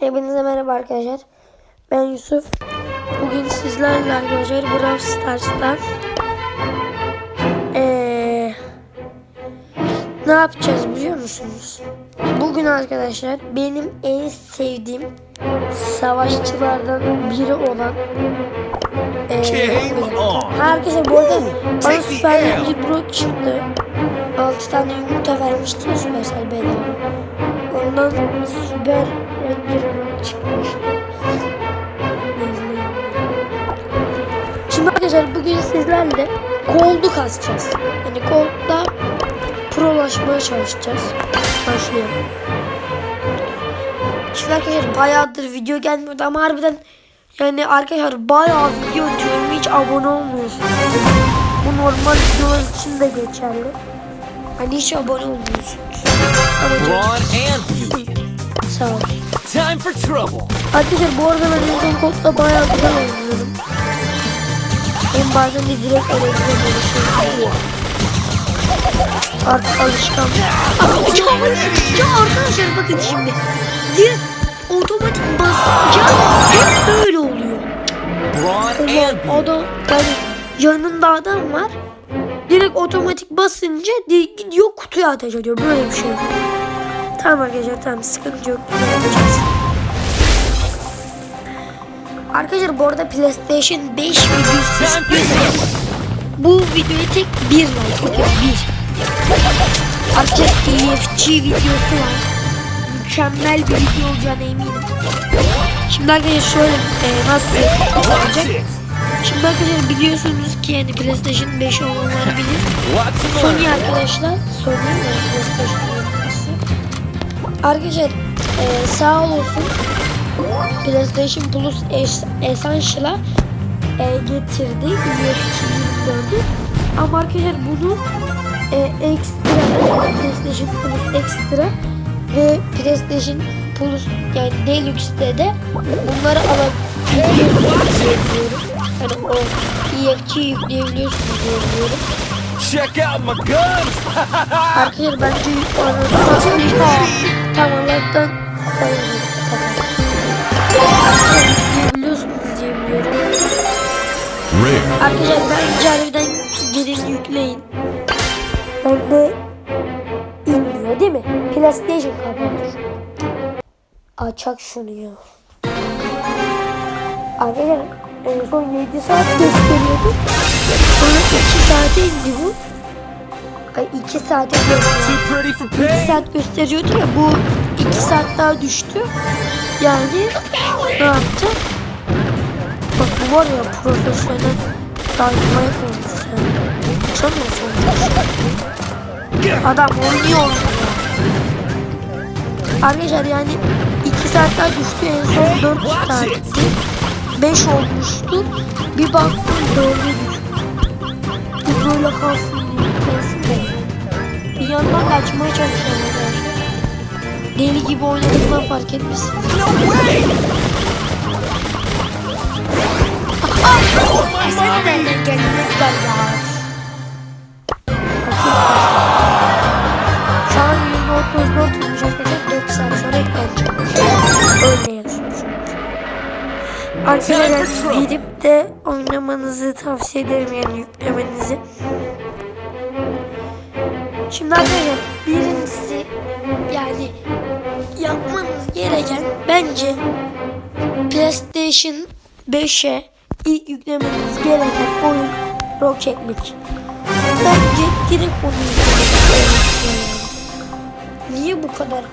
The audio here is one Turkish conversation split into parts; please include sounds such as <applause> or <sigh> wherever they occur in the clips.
Hepinize merhaba arkadaşlar. Ben Yusuf. Bugün sizlerle arkadaşlar Brawl Stars'ta ee, ne yapacağız biliyor musunuz? Bugün arkadaşlar benim en sevdiğim savaşçılardan biri olan ee. Herkese bu arada bana Süper Brock çıktı. 6 tane yumurta vermişti ya Supercell bedava. Ondan Süper Ranger çıkmıştı. Şimdi arkadaşlar bugün sizlerle koldu kasacağız. Yani kolda prolaşmaya çalışacağız. Başlayalım. Şimdi arkadaşlar bayağıdır video gelmiyordu ama harbiden yani arkadaşlar bayağı video atıyorum hiç abone olmuyorsunuz. Bu normal videolar için de geçerli. Hani hiç abone olmuyorsunuz. Ron and Beauty. Sağ ol. Time for trouble. Arkadaşlar bu arada ben Amazon kodla bayağı güzel oynuyorum. Hem bazen de direkt alabiliyorum böyle şey. Artık alışkan. Ya, arkadaşlar bakın şimdi. Direkt otomatik basınca hep böyle oluyor. Ron and Ulan Beauty. adam yani yanında adam var. Direkt otomatik basınca di- gidiyor kutuya ateş ediyor. Böyle bir şey. Tamam arkadaşlar tamam sıkıntı yok. Yapacağız. Arkadaşlar bu arada PlayStation 5 videosu istiyorsanız bu videoya tek bir like. Bakın bir. Arkadaşlar EFG videosu var. Mükemmel bir video olacağına eminim. Şimdi arkadaşlar şöyle e, nasıl olacak? Şimdi arkadaşlar biliyorsunuz ki yani PlayStation 5 olanlar bilir. <laughs> Sony arkadaşlar Sony yani PlayStation yapımcısı. Arkadaşlar e, sağ olsun PlayStation Plus Es- Essential'a e, getirdi UFC 24'ü. Ama arkadaşlar bunu e, ekstra yani PlayStation Plus ekstra ve PlayStation Plus yani Deluxe'de de bunları alabiliyorsunuz diye. Hani o EFG yükleyebiliyorsunuz diye biliyorum. Check out my guns. Arkadaşlar bence anladım. <laughs> Tam Allah'tan koyamadım. Yükleyebiliyorsunuz diye biliyorum. Rare. Arkadaşlar bence harbiden gelin yükleyin. Bende inmiyor değil mi? PlayStation kapalı. Açak şunu ya. Arkadaşlar en son 7 saat gösteriyordu. Sonra 2 saate indi bu. Ay 2 saate gösteriyor. Too pretty for 2 pain. saat gösteriyordu ya bu 2 saat daha düştü. Yani ne yaptı? Bak bu var ya profesyonel dynamite olmuş ya. Uçamıyorsun. Adam oynuyor oynuyor. Arkadaşlar yani 2 saat daha düştü en son 4 saatti. 5 olmuştu. Bir baktım 4'e düştü. Bu böyle kalsın diye. Bir yandan da açmaya çalışıyorum arkadaşlar. Deli gibi oynadığımdan fark etmişsiniz. Ay sen de nereden geldin Arkadaşlar gidip de oynamanızı tavsiye ederim yani yüklemenizi. Şimdi arkadaşlar birincisi yani yapmanız gereken bence PlayStation 5'e ilk yüklemeniz gereken oyun Rocket League. Bence direkt onu yüklemeniz. Niye bu kadar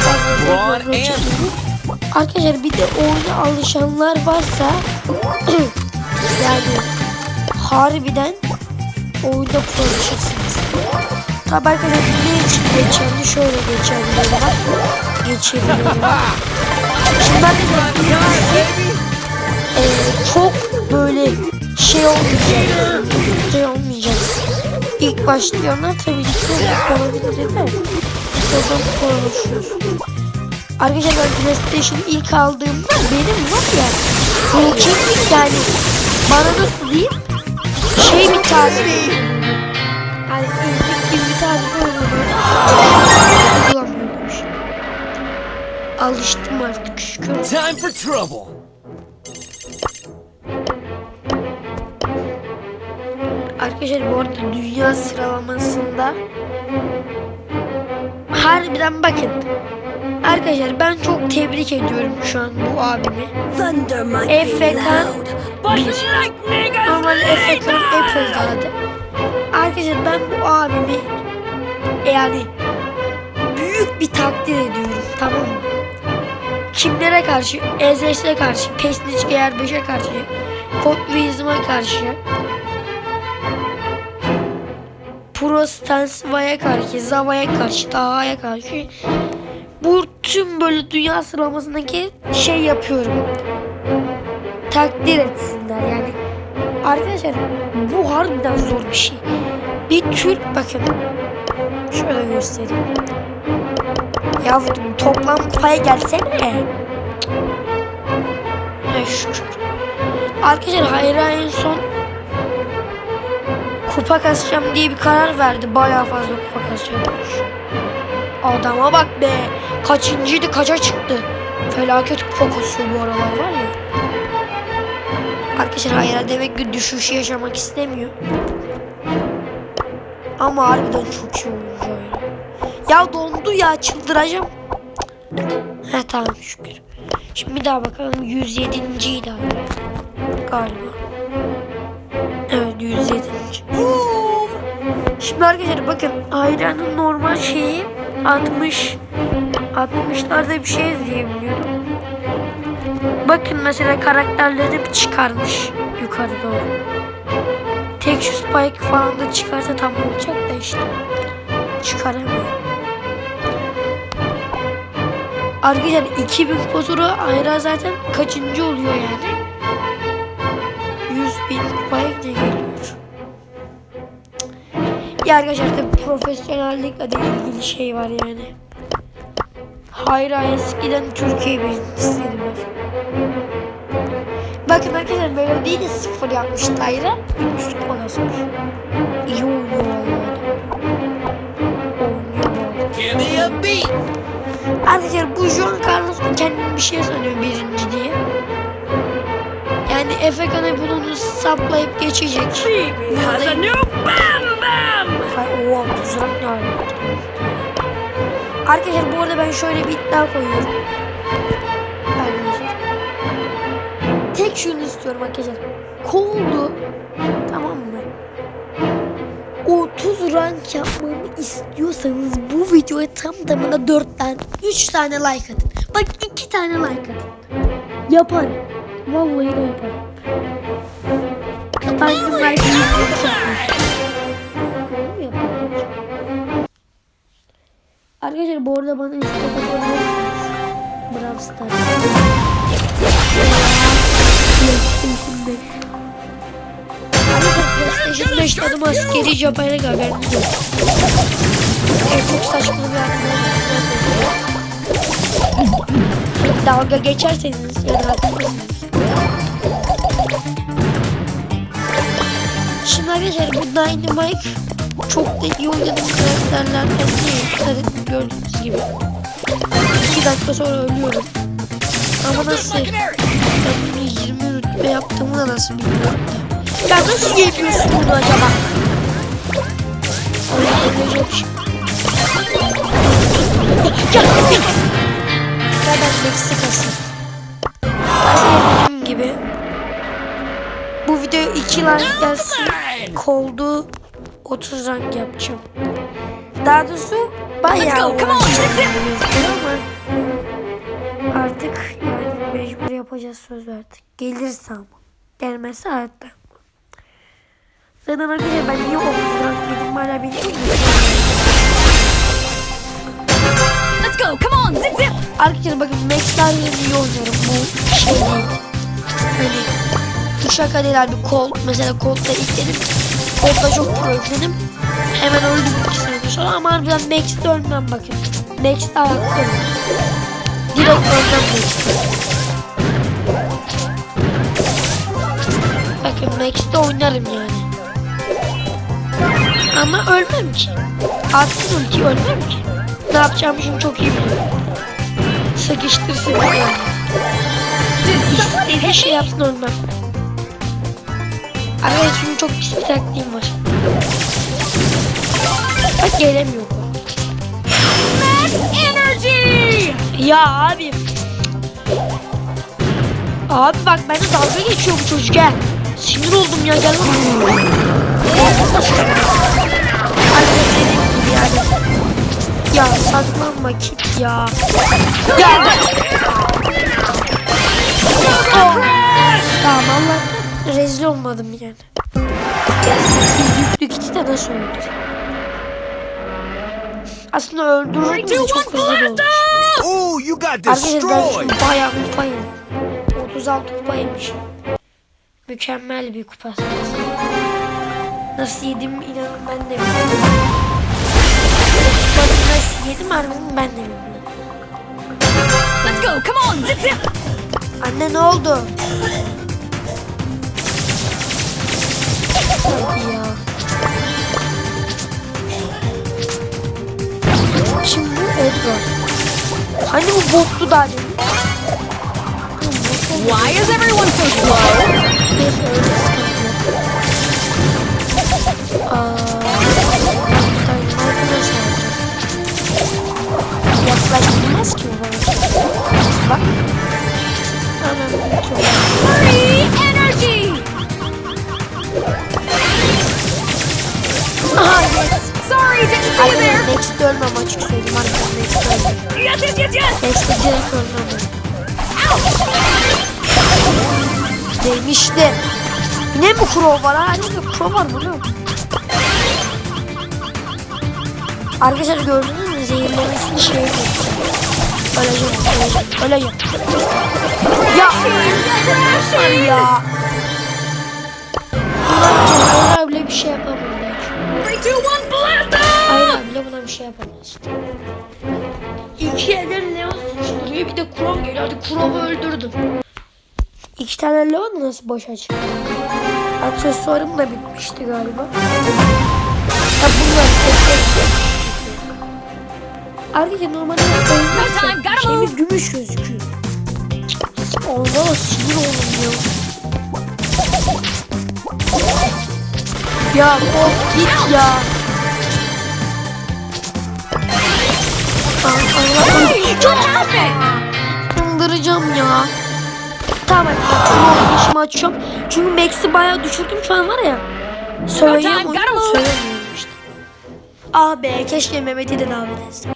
fazla Rocket League'i? Arkadaşlar bir de oyuna alışanlar varsa <clears throat> yani harbiden oyunda profesyonelsiniz. Tabi arkadaşlar ne için geçerli şöyle geçerli var. Geçebiliyorum. Şimdi arkadaşlar birincisi e, çok böyle şey olmayacak. Şey olmayacak. İlk başlayanlar tabii ki de olabilir de. Oradan konuşuyoruz. Arkadaşlar ben PlayStation ilk aldığımda benim var ya Rocket yani bana nasıl diyeyim şey bir tane yani ilk gibi bir tane oynuyorum. Uygulamıyordum. Alıştım artık şükür. Time for trouble. Arkadaşlar bu arada dünya sıralamasında harbiden bakın. Arkadaşlar ben çok tebrik ediyorum şu an bu abimi. Efekan be loud, but 1. lightning is Normalde Efekan. Apple adı. Arkadaşlar ben bu abimi yani büyük bir takdir ediyorum tamam mı? Kimlere karşı? Ezreç'e karşı, Pesniç Geyer 5'e karşı, Kod Wisdom'a karşı, Pro Stensva'ya karşı, Zava'ya karşı, Taha'ya karşı bu tüm böyle dünya sıralamasındaki şey yapıyorum. Takdir etsinler yani. Arkadaşlar bu harbiden zor bir şey. Bir Türk bakın. Şöyle göstereyim. Yavrum toplam kupaya gelsene. Ay şükür. Arkadaşlar Hayra en son kupa kasacağım diye bir karar verdi. Bayağı fazla kupa kasıyormuş. Adama bak be. Kaçıncıydı kaça çıktı. Felaket kasıyor bu aralar var ya. Arkadaşlar Hayra demek ki düşüş yaşamak istemiyor. Ama harbiden çok oyuncu Hayra. Ya dondu ya çıldıracağım. He tamam şükür. Şimdi bir daha bakalım 107. idi. Galiba. Evet 107. Şimdi arkadaşlar bakın Hayra'nın normal şeyi 60 60'larda bir şey diyebiliyorum. Bakın mesela karakterleri bir çıkarmış yukarı doğru. Tek şu spike falan da çıkarsa tam olacak da işte. Çıkaramıyor. Arkadaşlar 2000 kupasuru Ayra zaten kaçıncı oluyor yani? 100 bin kupaya ne geliyor? Ya arkadaşlar tabii profesyonellikle de ilgili şey var yani. Hayra eskiden Türkiye birincisiydi mesela. Bakın arkadaşlar böyle değil de sıfır yapmış Hayra. Üst kupa kasmış. İyi oynuyor. Oynuyor. Arkadaşlar bu Juan Carlos da kendini bir şey sanıyor birinci diye. Yani Efe Kanepol'unu saplayıp geçecek. Has a new bam bam. Hay oha tuzak ne alaka? Arkadaşlar bu arada ben şöyle bir iddia koyuyorum. Arkadaşlar. Tek şunu istiyorum arkadaşlar. Koldu. Tamam mı? 30 rank yapmamı istiyorsanız bu videoya tam tamına 4 tane 3 tane like atın. Bak 2 tane like atın. Yaparım. Vallahi de yaparım. Aynı like yapmış. Yaparım. Arkadaşlar bu arada bana istek atabilirsiniz. Brawl Stars. PlayStation 5. Arkadaşlar PlayStation 5 adım askeri Japon'a haberiniz yok. Evet, çok saçma bir haber. Dalga geçerseniz ya da. Şimdi arkadaşlar bu Dynamite çok da iyi oynadığım karakterlerden değil. Gördüğünüz gibi. 2 dakika sonra ölüyorum. Ama nasıl? Ben bunu 20 rütbe yaptığımı da nasıl bilmiyorum da. Ya nasıl yapıyorsun bunu acaba? Onu deneyeceğim şimdi. Ben Meksikası. Dediğim gibi. Bu video 2 like gelsin. Koldu 30 rank yapacağım. Daha doğrusu bayağı ama artık yani mecbur yapacağız söz verdik. Gelirse ama. Gelmezse hayatta. Zaten arkadaşlar ben niye 30 rank yedim hala bilmiyorum. Let's go. Come on. Zip zip. Arkadaşlar bakın Max'lerle iyi oynuyorum bu şey değil. Hani Tuşaka değil abi Colt mesela Colt'ta ilk dedim. Colt'ta çok pro yükledim. Hemen öldüm iki saniye sonra ama harbiden Max'te ölmem bakın. Max'te ayakta ölmem. Direkt ölmem Max'te. Bakın Max'te oynarım yani. Ama ölmem ki. Atsın ultiyi ölmem ki. Ne yapacağımı şimdi çok iyi biliyorum. sıkıştırsın. İstediği şey yapsın ondan. Arkadaşlar şimdi çok pis bir taktiğim var. Bak gelemiyor. Energy! Ya abi. Abi bak ben dalga geçiyor bu çocuk ha. Sinir oldum ya gel yani. Ya saklanma kit ya. Ya bak. Rezil olmadım yani. Ya siz yüklü kiti de nasıl öldür? Aslında öldürürdüm de çok da olmuş. Oh, you got Arkadaşlar ben destroyed. bayağı kupa yedim. 36 kupa yemişim. Mükemmel bir kupa sayısı. Nasıl yedim inanın ben de bilmiyorum. Kupayı nasıl yedim harbiden ben de bilmiyorum. Let's go! Come on! Zip zip! Anne ne oldu? Hadi ya. Şimdi Edward. Hani bu bottu daha demin? Why is everyone so slow? Neyse öyle sıkıntı yok. Aa, Dynamite nasıl alacağız? Yaklaştırmaz ki bu bana. Bak. Anam çok Next'te ölmem açık söyleyeyim. Arkadaşlar Next'te ölmem. Yes, yes, yes, yes! Next'te direkt ölmem. Demiştim. Yine mi Crow var? Ha, yine Crow var bunu. Arkadaşlar gördünüz mü? Zehirlemesini şey yapıyor. Öleceğim, öleceğim, öleceğim. Ya, var ya. Cevher bile bir şey yapamıyor. 3, 2, 1, blast them! Hayır abi bile buna bir şey yapamaz. İki elden Leon suçluyor bir de Crow geliyor. Hadi Crow'u öldürdüm. İki tane Leon nasıl boşa çıktı? Aksesuarım da bitmişti galiba. Ha bunlar. Arkadaşlar normalde ölmezse şeyimiz gümüş gözüküyor. Allah sinir oldum ya. Ya of git ya. Happened? Kındıracağım ya. Tamam hadi oynayışımı açıyorum. Çünkü Max'i bayağı düşürdüm şu an var ya. Gotta move. söylemiyorum işte. Ah be keşke Mehmet'i de davet etseydim.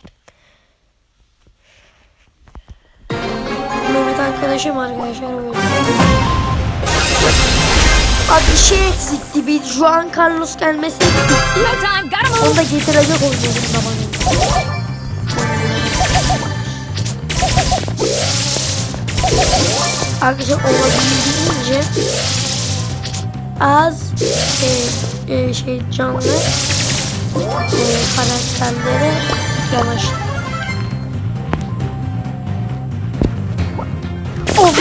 Mehmet arkadaşım arkadaşlar böyle. Abi bir şey eksikti. Bir Juan Carlos gelmesi eksikti. Onu da getirecek oynuyorum babanın. Arkadaşlar olabildiğince az e, e, şey canlı e, karakterlere yavaş. Oh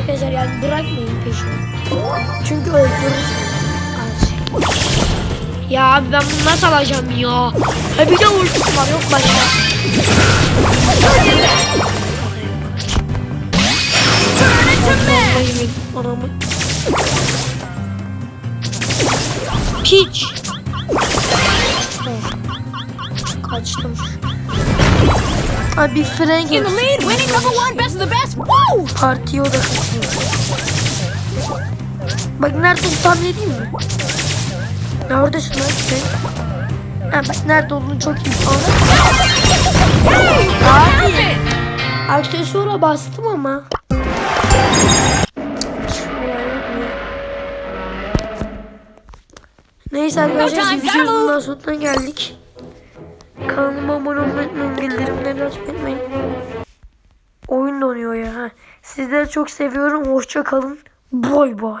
arkadaşlar yani bırakmayın peşini. Çünkü öldürürsün. Ya abi ben bunu nasıl alacağım ya? Ha bir de ultisi var yok başka. Piç. Kaçtım. Abi Frank In the lead, winning number one, best of the best! Woo! Partiye o da katılıyor. Bak nerede olduğunu tahmin edeyim mi? Neredesin lan sen? Ha bak nerede olduğunu çok iyi anladın. Abi. Aksesuara bastım ama. Neyse arkadaşlar gotta move. sonuna geldik. Kanalıma abone olmayı unutmayın. Bildirimleri açmayı. Oyun donuyor ya. Sizleri çok seviyorum. Hoşça kalın. Boy boy.